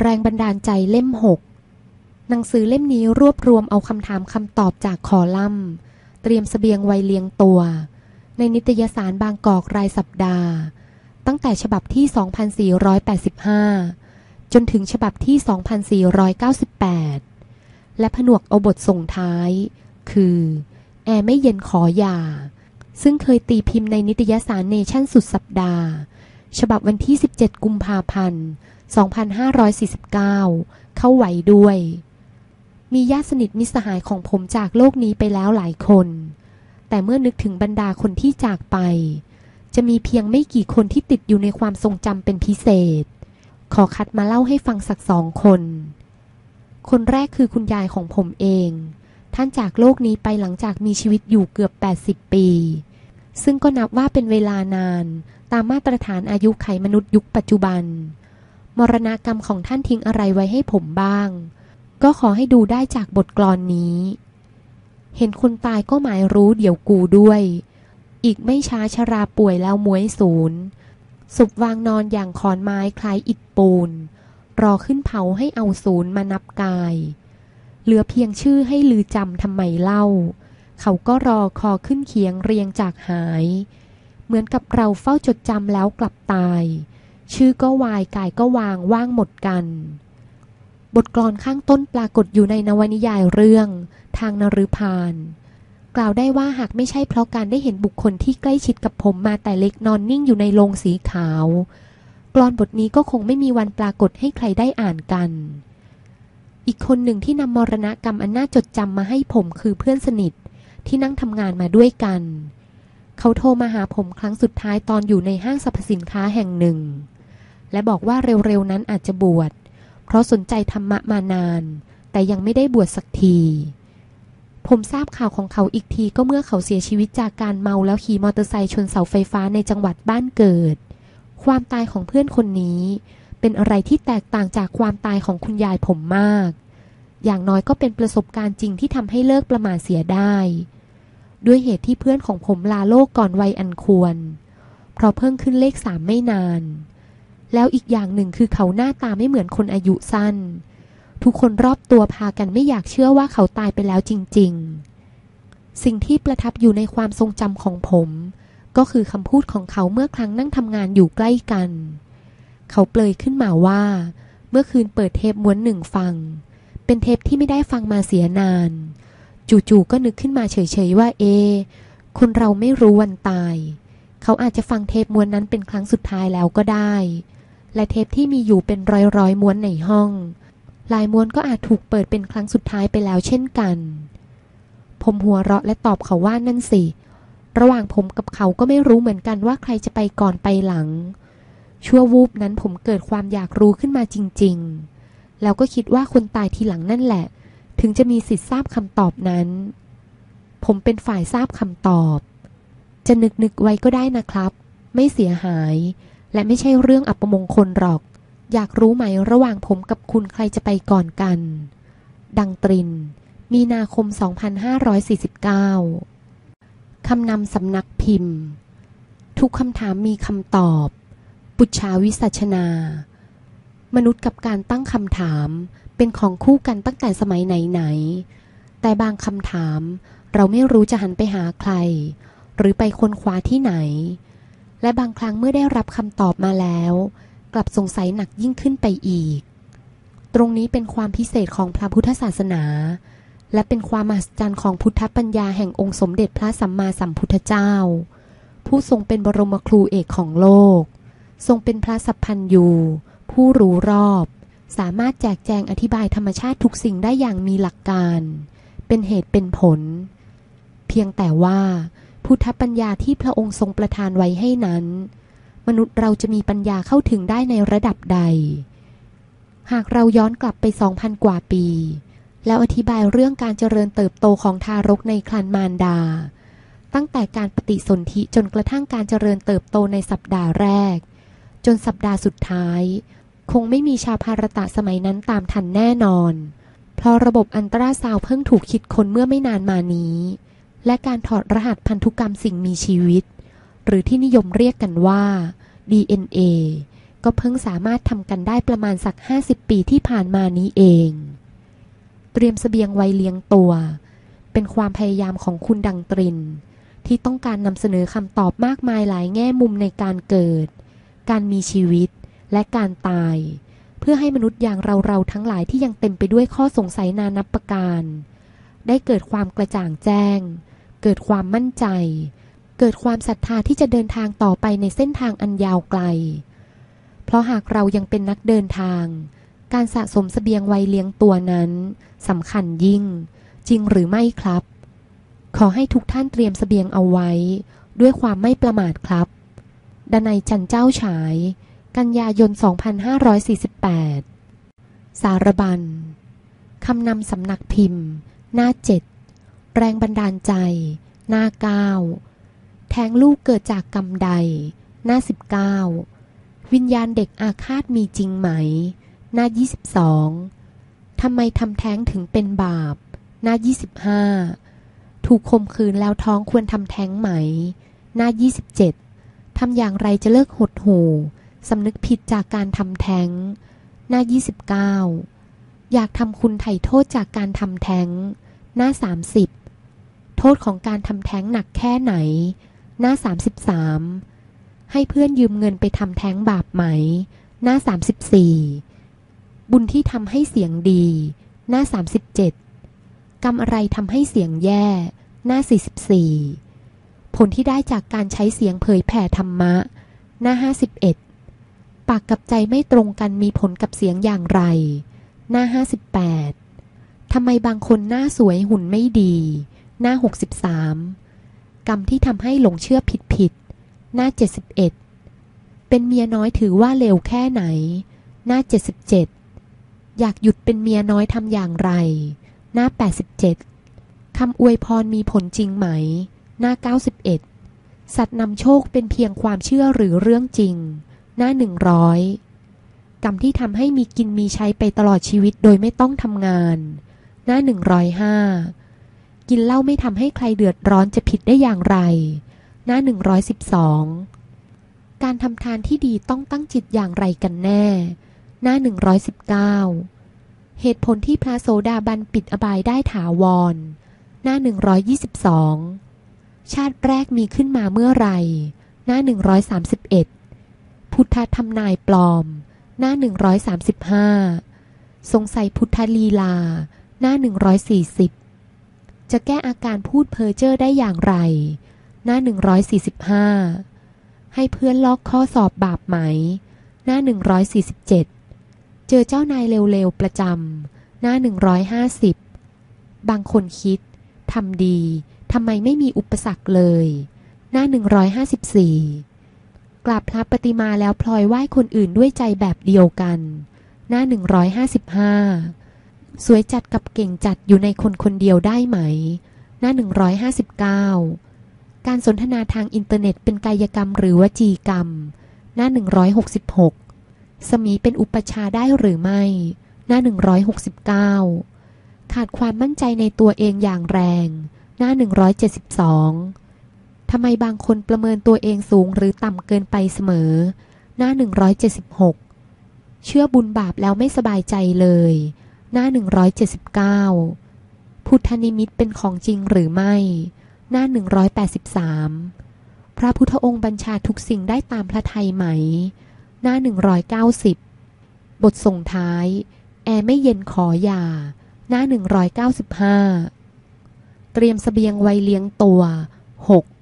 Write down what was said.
แรงบันดาลใจเล่ม 6 หนังสือเล่มนี้รวบรวมเอาคำถามคำตอบจากคอลัมน์ เตรียมสเสบียงไวเลี้ยงตัว ในนิตยสารบางกอกรายสัปดาห์ ตั้งแต่ฉบับที่ 2485 จนถึงฉบับที่ 2498 และผนวกเอาบทส่งท้าย คือ แอร์ไม่เย็นขออย่า ซึ่งเคยตีพิมพ์ในนิตยสารเนชั่นสุดสัปดาห์ ฉบับวันที่ 17 กุมภาพันธ์ 2549 เข้าไหวด้วย มีญาติสนิทมิตรสหายของผมจากโลกนี้ไปแล้วหลายคน แต่เมื่อนึกถึงบรรดาคนที่จากไป จะมีเพียงไม่กี่คนที่ติดอยู่ในความทรงจำเป็นพิเศษ ขอคัดมาเล่าให้ฟังสักสองคน คนแรกคือคุณยายของผมเอง ท่านจากโลกนี้ไปหลังจากมีชีวิตอยู่เกือบ 80 ปีซึ่งก็นับว่าเป็นเวลานานตามมาตรฐานอายุไขมนุษย์ยุคปัจจุบัน มรณากรรมของท่านทิ้งอะไรไว้ให้ผมบ้าง ก็ขอให้ดูได้จากบทกลอนนี้ เห็นคนตายก็หมายรู้เดี๋ยวกูด้วย อีกไม่ช้าชราป่วยแล้วมวยศูนย์สุบวางนอนอย่างขอนไม้คล้ายอิฐปูน รอขึ้นเผาให้เอาศูนย์มานับกาย เหลือเพียงชื่อให้ลือจำทำไมเล่า เขาก็รอคอขึ้นเคียงเรียงจากหาย เหมือนกับเราเฝ้าจดจำแล้วกลับตาย ชื่อก็วายกายก็วางว่างหมดกัน บทกลอนข้างต้นปรากฏอยู่ในนวนิยายเรื่อง ทางนรุพานกล่าวได้ว่าหากไม่ใช่เพราะการได้เห็นบุคคลที่ใกล้ชิดกับผมมาแต่เล็กนอนนิ่งอยู่ในโรงสีขาว กลอนบทนี้ก็คงไม่มีวันปรากฏให้ใครได้อ่านกัน อีกคนหนึ่งที่นำมรณกรรมอันน่าจดจำมาให้ผมคือเพื่อนสนิทที่นั่งทำงานมาด้วยกัน เขาโทรมาหาผมครั้งสุดท้ายตอนอยู่ในห้างสรรพสินค้าแห่งหนึ่ง และบอกว่าเร็วๆนั้นอาจจะบวช เพราะสนใจธรรมะมานาน แต่ยังไม่ได้บวชสักที ผมทราบข่าวของเขาอีกทีก็เมื่อเขาเสียชีวิตจากการเมาแล้วขี่มอเตอร์ไซค์ชนเสาไฟฟ้าในจังหวัดบ้านเกิด ความตายของเพื่อนคนนี้ เป็นอะไรที่แตกต่างจากความตายของคุณยายผมมาก อย่างน้อยก็เป็นประสบการณ์จริงที่ทำให้เลิกประมาทเสียได้ ด้วยเหตุที่เพื่อนของผมลาโลกก่อนวัยอันควร เพราะเพิ่งขึ้นเลขสามไม่นาน แล้วอีกอย่างหนึ่งคือเขาหน้าตาไม่เหมือนคนอายุสั้น ทุกคนรอบตัวพากันไม่อยากเชื่อว่าเขาตายไปแล้วจริง ๆ สิ่งที่ประทับอยู่ในความทรงจำของผม ก็คือคำพูดของเขาเมื่อครั้งนั่งทำงานอยู่ใกล้กัน เขาเปลยขึ้นมาว่า เมื่อคืนเปิดเทปม้วนหนึ่งฟัง เป็นเทปที่ไม่ได้ฟังมาเสียนาน จู่ๆก็นึกขึ้นมาเฉยๆว่าเอ คนเราไม่รู้วันตาย เขาอาจจะฟังเทปม้วนนั้นเป็นครั้งสุดท้ายแล้วก็ได้ และเทปที่มีอยู่เป็นร้อยๆม้วนในห้อง ลายม้วนก็อาจถูกเปิดเป็นครั้งสุดท้ายไปแล้วเช่นกัน ผมหัวเราะและตอบเขาว่านั่นสิ ระหว่างผมกับเขาก็ไม่รู้เหมือนกันว่าใครจะไปก่อนไปหลัง ชั่ววูบนั้นผมเกิดความอยากรู้ขึ้นมาจริง ๆ แล้วก็คิดว่าคนตายทีหลังนั่นแหละ ถึงจะมีสิทธิ์ทราบคำตอบนั้น ผมเป็นฝ่ายทราบคำตอบ จะนึกนึกไว้ก็ได้นะครับ ไม่เสียหาย และไม่ใช่เรื่องอัปมงคลหรอก อยากรู้ไหมระหว่างผมกับคุณใครจะไปก่อนกัน ดังตริน มีนาคม 2549 คำนำสำนักพิมพ์ ทุกคำถามมีคำตอบ ปุชาวิสัชนา มนุษย์กับการตั้งคำถามเป็นของคู่กันตั้งแต่สมัยไหนๆ แต่บางคำถามเราไม่รู้จะหันไปหาใคร หรือไปค้นคว้าที่ไหน และบางครั้งเมื่อได้รับคำตอบมาแล้ว กลับสงสัยหนักยิ่งขึ้นไปอีก ตรงนี้เป็นความพิเศษของพระพุทธศาสนา และเป็นความมหัศจรรย์ของพุทธปัญญาแห่งองค์สมเด็จพระสัมมาสัมพุทธเจ้า ผู้ทรงเป็นบรมครูเอกของโลก ทรงเป็นพระสัพพันยูผู้รู้รอบ สามารถแจกแจงอธิบายธรรมชาติทุกสิ่งได้อย่างมีหลักการ เป็นเหตุเป็นผล เพียงแต่ว่า พุทธปัญญาที่พระองค์ทรงประทานไว้ให้นั้น มนุษย์เราจะมีปัญญาเข้าถึงได้ในระดับใด หากเราย้อนกลับไปสองพันกว่าปี แล้วอธิบายเรื่องการเจริญเติบโตของทารกในครันมารดา ตั้งแต่การปฏิสนธิจนกระทั่งการเจริญเติบโตในสัปดาห์แรก จนสัปดาห์สุดท้าย คงไม่มีชาวภารตะสมัยนั้นตามทันแน่นอน เพราะระบบอันตราซาวเพิ่งถูกคิดค้นเมื่อไม่นานมานี้ และการถอดรหัสพันธุกรรมสิ่งมีชีวิต หรือที่นิยมเรียกกันว่า DNA ก็เพิ่งสามารถทำกันได้ประมาณสัก 50 ปีที่ผ่านมานี้เอง เตรียมสเสบียงไว้เลี้ยงตัว เป็นความพยายามของคุณดังตริน ที่ต้องการนำเสนอคำตอบมากมายหลายแง่มุมในการเกิด การมีชีวิตและการตาย เพื่อให้มนุษย์อย่างเราๆทั้งหลายที่ยังเต็มไปด้วยข้อสงสัยนานับประการ ได้เกิดความกระจ่างแจ้ง เกิดความมั่นใจ เกิดความศรัทธาที่จะเดินทางต่อไปในเส้นทางอันยาวไกล เพราะหากเรายังเป็นนักเดินทาง การสะสมสเสบียงไวเลี้ยงตัวนั้นสำคัญยิ่ง จริงหรือไม่ครับ ขอให้ทุกท่านเตรียมสเสบียงเอาไว้ ด้วยความไม่ประมาทครับ ดนัยจันเจ้าฉาย กันยายน 2548 สารบัญคำนำสำนักพิมพ์ หน้าเจ็ด แรงบันดาลใจ หน้าเก้าแทงลูกเกิดจากกรรมใด หน้าสิบเก้าวิญญาณเด็กอาฆาตมีจริงไหม หน้า 22 ทำไมทำแท้งถึงเป็นบาป หน้า 25 ถูกข่มขืนแล้วท้องควรทำแท้งไหม หน้า 27 ทำอย่างไรจะเลิกหดหู่สำนึกผิดจากการทำแท้ง หน้า 29 อยากทำคุณไถ่โทษจากการทำแท้ง หน้า 30 โทษของการทำแท้งหนักแค่ไหน หน้า 33 ให้เพื่อนยืมเงินไปทำแท้งบาปไหม หน้า 34 บุญที่ทำให้เสียงดี หน้า 37 กรรมอะไรทำให้เสียงแย่ หน้า 44 ผลที่ได้จากการใช้เสียงเผยแผ่ธรรมะ หน้า 51 ปากกับใจไม่ตรงกันมีผลกับเสียงอย่างไร หน้า 58ทำไมบางคนหน้าสวยหุ่นไม่ดี หน้า 63 กรรมที่ทำให้หลงเชื่อผิดผิด หน้า 71 เป็นเมียน้อยถือว่าเลวแค่ไหน หน้า 77 อยากหยุดเป็นเมียน้อยทำอย่างไร หน้า 87 คำอวยพรมีผลจริงไหม หน้า 91 สัตว์นำโชคเป็นเพียงความเชื่อหรือเรื่องจริง หน้า 100 กรรมที่ทำให้มีกินมีใช้ไปตลอดชีวิตโดยไม่ต้องทำงาน หน้า 105 กินเหล้าไม่ทำให้ใครเดือดร้อนจะผิดได้อย่างไร หน้า 112 การทำทานที่ดีต้องตั้งจิตอย่างไรกันแน่ หน้า 119 เหตุผลที่พระโสดาบันปิดอบายได้ถาวร หน้า 122 ชาติแรกมีขึ้นมาเมื่อไร หน้า 131 พุทธธรรมนายปลอม หน้า 135 สงสัยพุทธลีลา หน้า 140 จะแก้อาการพูดเพ้อเจ้อได้อย่างไร หน้า 145 ให้เพื่อนลอกข้อสอบบาปไหม หน้า 147 เจอเจ้านายเร็วๆประจำ หน้า 150 บางคนคิดทำดีทำไมไม่มีอุปสรรคเลย หน้า 154 กราบพระปฏิมาแล้วพลอยไหว้คนอื่นด้วยใจแบบเดียวกัน หน้า 155 สวยจัดกับเก่งจัดอยู่ในคนคนเดียวได้ไหม หน้า 159 การสนทนาทางอินเทอร์เน็ตเป็นกายกรรมหรือวจีกรรม หน้า 166 สมีเป็นอุปชาได้หรือไม่ หน้า 169 ขาดความมั่นใจในตัวเองอย่างแรง หน้า 172 ทำไมบางคนประเมินตัวเองสูงหรือต่ำเกินไปเสมอ หน้า 176 เชื่อบุญบาปแล้วไม่สบายใจเลย หน้า 179 พุทธนิมิตเป็นของจริงหรือไม่ หน้า 183 พระพุทธองค์บัญชาทุกสิ่งได้ตามพระทัยไหม หน้า 190 บทส่งท้าย แอร์ไม่เย็นขออย่า หน้า 195 เตรียมสเสบียงไว้เลี้ยงตัว 6